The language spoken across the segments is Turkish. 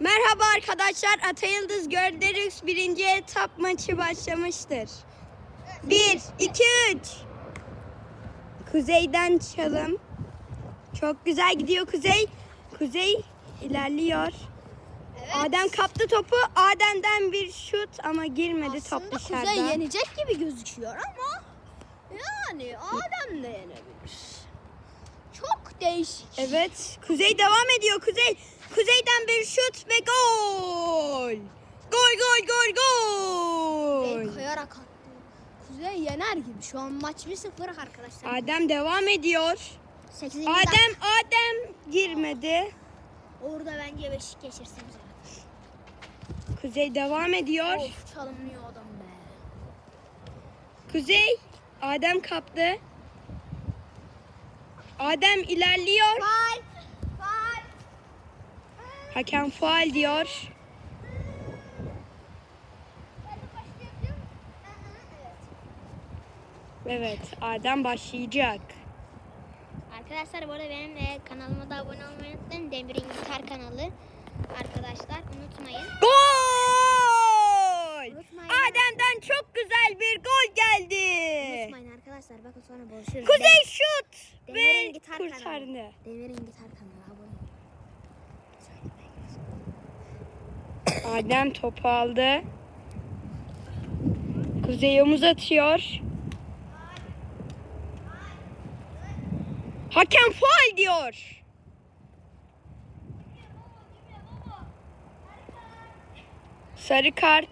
Merhaba arkadaşlar. Ata Yıldız Görderiks birinci etap maçı başlamıştır. 1, 2, 3. Kuzeyden çalım. Çok güzel gidiyor Kuzey. Kuzey ilerliyor. Adem kaptı topu. Adem'den bir şut ama girmedi top Aslında dışarıda. Kuzey yenecek gibi gözüküyor ama yani Adem de yenebilir. Çok değişik. Evet. Kuzey devam ediyor. Kuzey. Kuzey'den bir şut ve gol. Gol gol gol Kuzey gol. kayarak attı. Kuzey yener gibi. Şu an maç 1-0 arkadaşlar. Adem devam ediyor. 8. Adem Adem girmedi. Orada bence beşik geçirsin. Kuzey devam ediyor. Of çalımlıyor adam be. Kuzey Adem kaptı. Adem ilerliyor. Faal. Hakem faal diyor. Evet Adem başlayacak. Arkadaşlar bu arada benim e, kanalıma da abone olmayı unutmayın. Demir'in gitar kanalı. Arkadaşlar unutmayın. Gol! Unutmayın. Adem'den çok güzel bir gol geldi. Unutmayın arkadaşlar. Bakın sonra buluşuruz. Kuzey şut Demir'in ve gitar kurtardı. kanalı. Demir'in gitar kanalı abone olun. Adem topu aldı. Kuzey omuz atıyor. Hakem faal diyor. Sarı kart.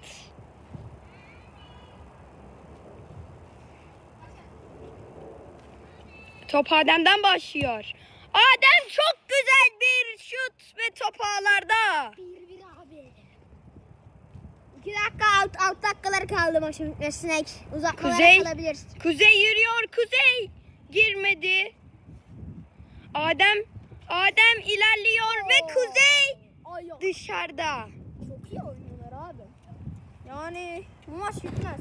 Top Adem'den başlıyor. Adem çok güzel bir şut ve top ağlarda. Bir 2 dakika 6, 6 dakikaları kaldı maçın bitmesine. Uzatmalara kuzey, kalabilir. Kuzey yürüyor Kuzey. Girmedi. Adem Adem ilerliyor Oo. ve Kuzey Ay, ay. dışarıda. Çok iyi oynuyorlar abi. Yani bu maç bitmez.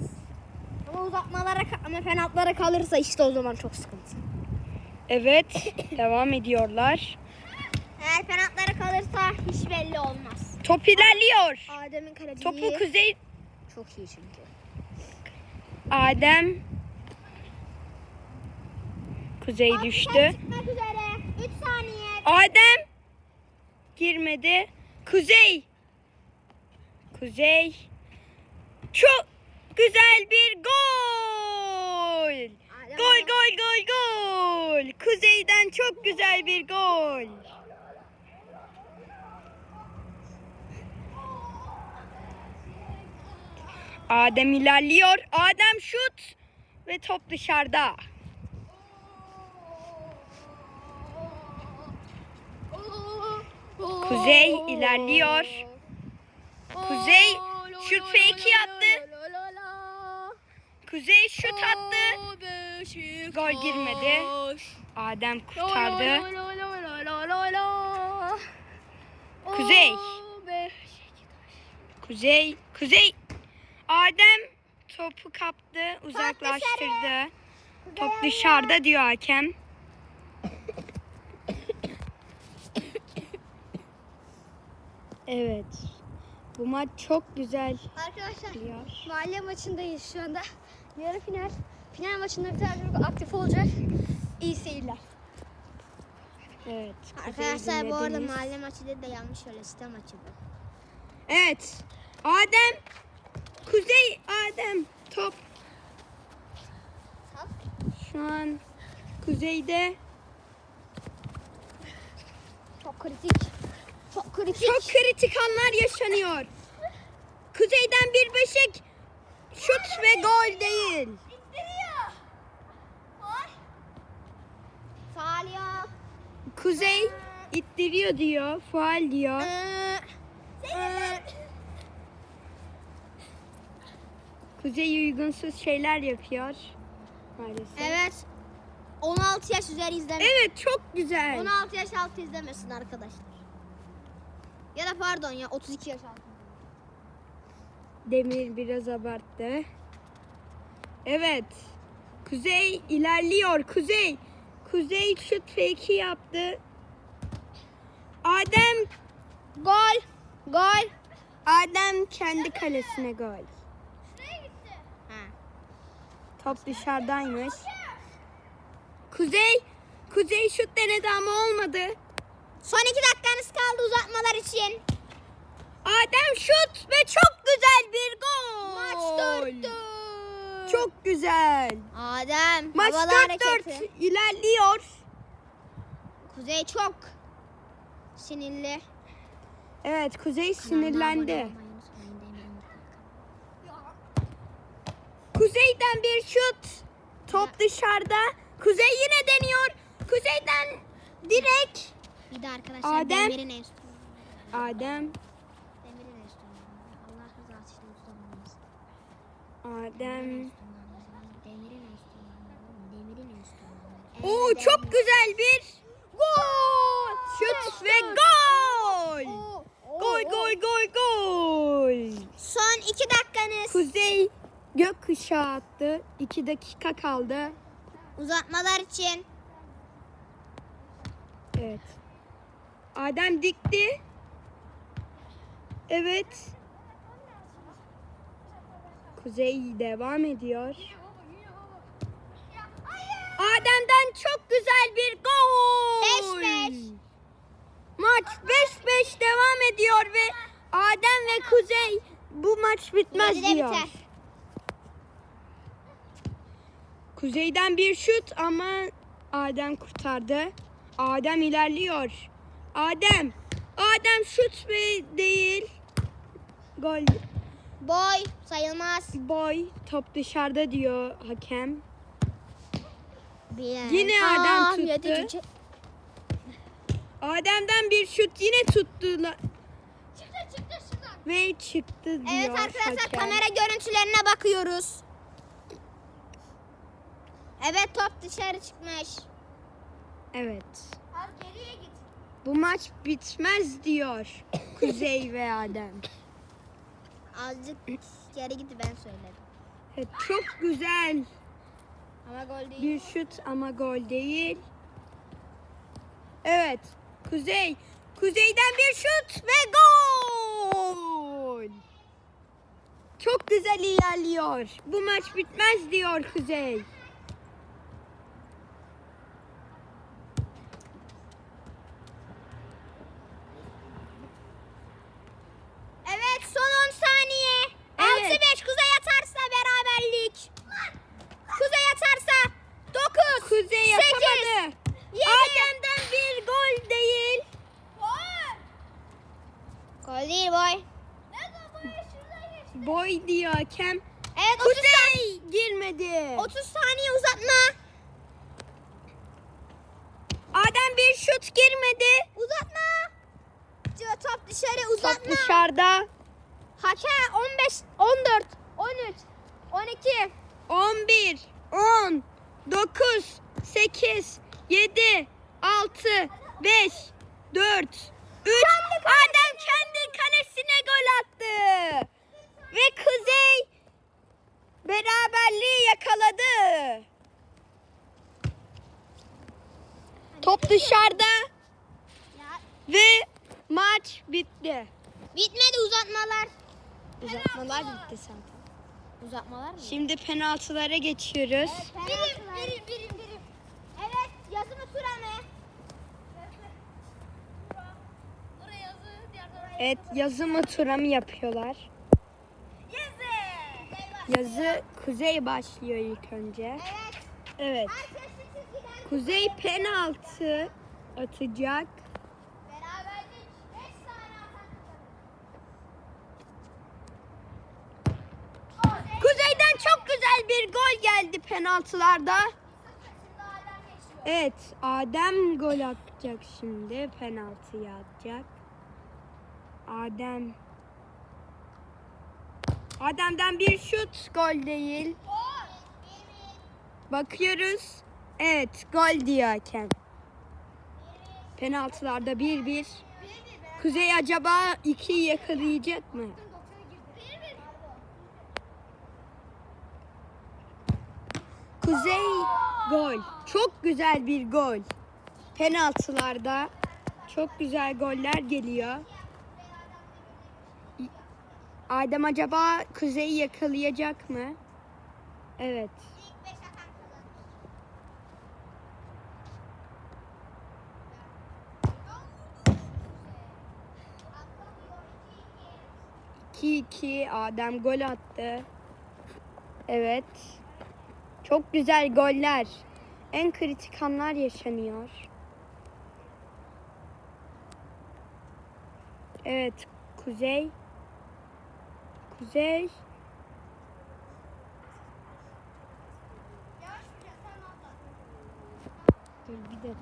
Ama uzatmalara ama penaltılara kalırsa işte o zaman çok sıkıntı. Evet devam ediyorlar. Eğer penaltılara kalırsa hiç belli olmaz. Top ilerliyor. Adem'in kaleciliği Topu Kuzey çok iyi çünkü. Adem Kuzey düştü. Çıkmak üzere. 3 saniye. Adem girmedi. Kuzey Kuzey çok güzel bir gol. Adem Gol gol gol gol. Kuzey'den çok güzel bir gol. Adem ilerliyor. Adem şut ve top dışarıda. Kuzey ilerliyor. Kuzey şut fake'i yaptı. Kuzey şut attı. Gol girmedi. Adem kurtardı. Kuzey. Kuzey, Kuzey. Adem topu kaptı, uzaklaştırdı. Top dışarıda diyor hakem. Evet. Bu maç çok güzel Arkadaşlar gidiyor. mahalle maçındayız şu anda. Yarı final. Final maçında bir tane aktif olacak. İyi seyirler. Evet. Arkadaşlar bu arada dinlediniz. mahalle maçı dedi de yanlış öyle site maçı bu. Evet. Adem. Kuzey Adem. Top Top. şu an kuzeyde. Çok kritik. Çok kritik. Çok kritik anlar yaşanıyor. Kuzeyden bir beşik. Şut ve gol değil. İttiriyor. Faal. Yok. Kuzey ittiriyor diyor. Faal diyor. Kuzey uygunsuz şeyler yapıyor. Maalesef. evet. 16 yaş üzeri izlemesin. Evet çok güzel. 16 yaş altı izlemesin arkadaşlar. Ya da pardon ya 32 yaş altı. Demir biraz abarttı. Evet. Kuzey ilerliyor. Kuzey. Kuzey şut fake'i yaptı. Adem Gol. Gol. Adem kendi kalesine gol. Top dışarıdaymış. Kuzey, Kuzey şut denedi ama olmadı. Son iki dakikanız kaldı uzatmalar için. Adem şut ve çok güzel bir gol. Maç 4 Çok güzel. Adem. Maç havalı 4-4 hareketi. ilerliyor. Kuzey çok sinirli. Evet Kuzey sinirlendi. Kuzeyden bir şut. Top dışarıda. Kuzey yine deniyor. Kuzeyden direkt. Bir de arkadaşlar Adem. Demir'in enstrümanı. Adem. Demir'in enstrümanı. Allah rızası için ustalarımız. Adem. Demir'in enstrümanı. Demir'in enstrümanı. Oo çok güzel bir gol. Şut ve gol. Gol gol gol gol. Son iki dakikanız. Kuzey gökkuşağı attı. 2 dakika kaldı. Uzatmalar için. Evet. Adem dikti. Evet. Kuzey devam ediyor. Adem'den çok güzel bir gol. 5-5. Maç 5-5 devam ediyor ve Adem ve Kuzey bu maç bitmez diyor. biter. Kuzeyden bir şut ama Adem kurtardı. Adem ilerliyor. Adem. Adem şut ve değil. Gol. Boy sayılmaz. Boy. Top dışarıda diyor hakem. Bir Yine Adem tuttu. yedi- Adem'den bir şut yine tuttular. Çıktı çıktı şuradan. Ve çıktı diyor Evet arkadaşlar hakem. kamera görüntülerine bakıyoruz. Evet top dışarı çıkmış. Evet. Az geriye git. Bu maç bitmez diyor Kuzey ve Adem. Azıcık geri gitti ben söyledim. Evet, çok güzel Ama gol değil. bir şut ama gol değil. Evet. Kuzey. Kuzeyden bir şut ve gol. Çok güzel ilerliyor. Bu maç bitmez diyor Kuzey. Evet son 10 saniye. Evet. 6-5 Kuzey atarsa beraberlik. Kuzey atarsa 9. Kuzey Sekiz, yapamadı. yedi. Adem'den bir gol değil. Gol değil boy. Boy diyor hakem. Evet 30, Kuzey girmedi. 30 saniye uzatma. Adem bir şut girmedi. Uzatma. Diyor, Top dışarı Top uzatma. dışarıda. Hakem 15, 14, 13, 12. 11, 10, 9, 8, 7, 6, 5, 4, 3. Adem kendi kalesine gol attı. Kuzey beraberliği yakaladı. Top dışarıda Ya, ve maç bitti. bitmedi uzatmalar. Uzatmalar bitti zaten. Uzatmalar mı? Şimdi penaltılara geçiyoruz. Birim, birim, birim, birim. Evet, yazı, diğer tarafa Evet yazı mı tura mı yapıyorlar? Yazı. Kuzey başlıyor ilk önce. Evet. Kuzey penaltı atacak. beraberlik 5 tane atan kazanır. Kuzey'den çok güzel bir gol geldi penaltılarda. Evet Adem gol atacak şimdi. Penaltıyı atacak. Adem. Adem'den bir şut gol değil. Bakıyoruz. Evet gol diyor hakem. Penaltılarda 1-1. Kuzey acaba 2'yi yakalayacak mı? Kuzey gol. Çok güzel bir gol. Penaltılarda çok güzel goller geliyor. Adem acaba Kuzey'i yakalayacak mı? Evet. Kazanır. 2-2 Adem gol attı. Evet. Çok güzel goller. En kritik anlar yaşanıyor. Evet, Kuzey. Abla. Dur bir dakika.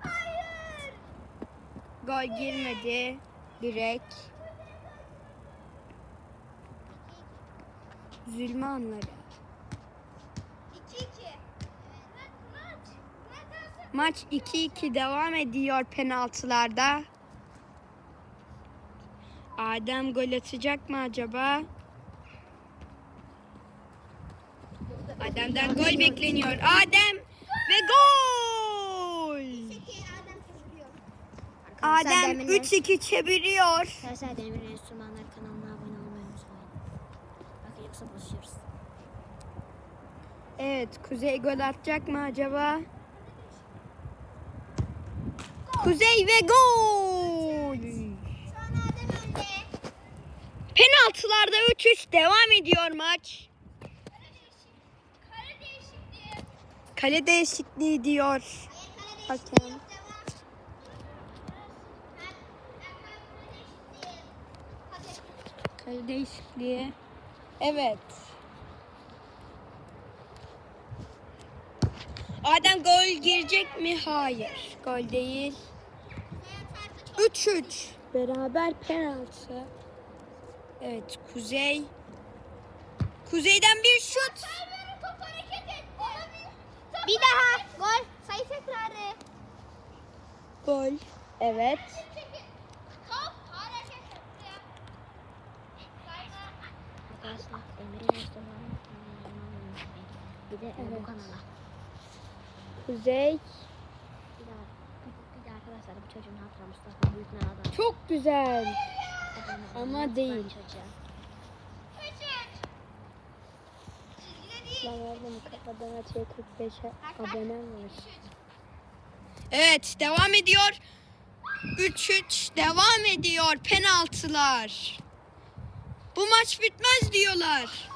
Hayır. Gol girmedi. Direkt. Üzülme anları. 2-2. Maç. Maç. Maç 2-2 devam ediyor penaltılarda. Adem gol atacak mı acaba? Adem'den gol bekleniyor. Adem ve gol! Adem çeviriyor. Adem 3-2 çeviriyor. Arkadaşlar Demir Enstrümanlar kanalına abone olmayı unutmayın. Bakın yoksa bozuyoruz. Evet, Kuzey gol atacak mı acaba? Kuzey ve gol! Şu an Adem önde. Penaltılarda 3-3 devam ediyor maç. Kale değişikliği diyor. Hakem. Kale değişikliği. Evet. Adem gol girecek mi? Hayır. Gol değil. Kuzey atarsa çok 3-3. Beraber penaltı. Evet Kuzey. Kuzey'den bir şut. Server'in top hareket etti. Bir daha. Gol. Sayı tekrarı. Gol. Evet. Top hareket etti. Arkadaşlar olmayı unutmayın. Bir de Evet. bu kanala. Kuzey. Bir daha, bir, de arkadaşlar bu çocuğun hatıra Mustafa Büyükmen adam. Çok güzel. Ama değil. Ben oğlum Adana T45 abonem var. Evet devam ediyor. 3-3 devam ediyor penaltılar. Bu maç bitmez diyorlar.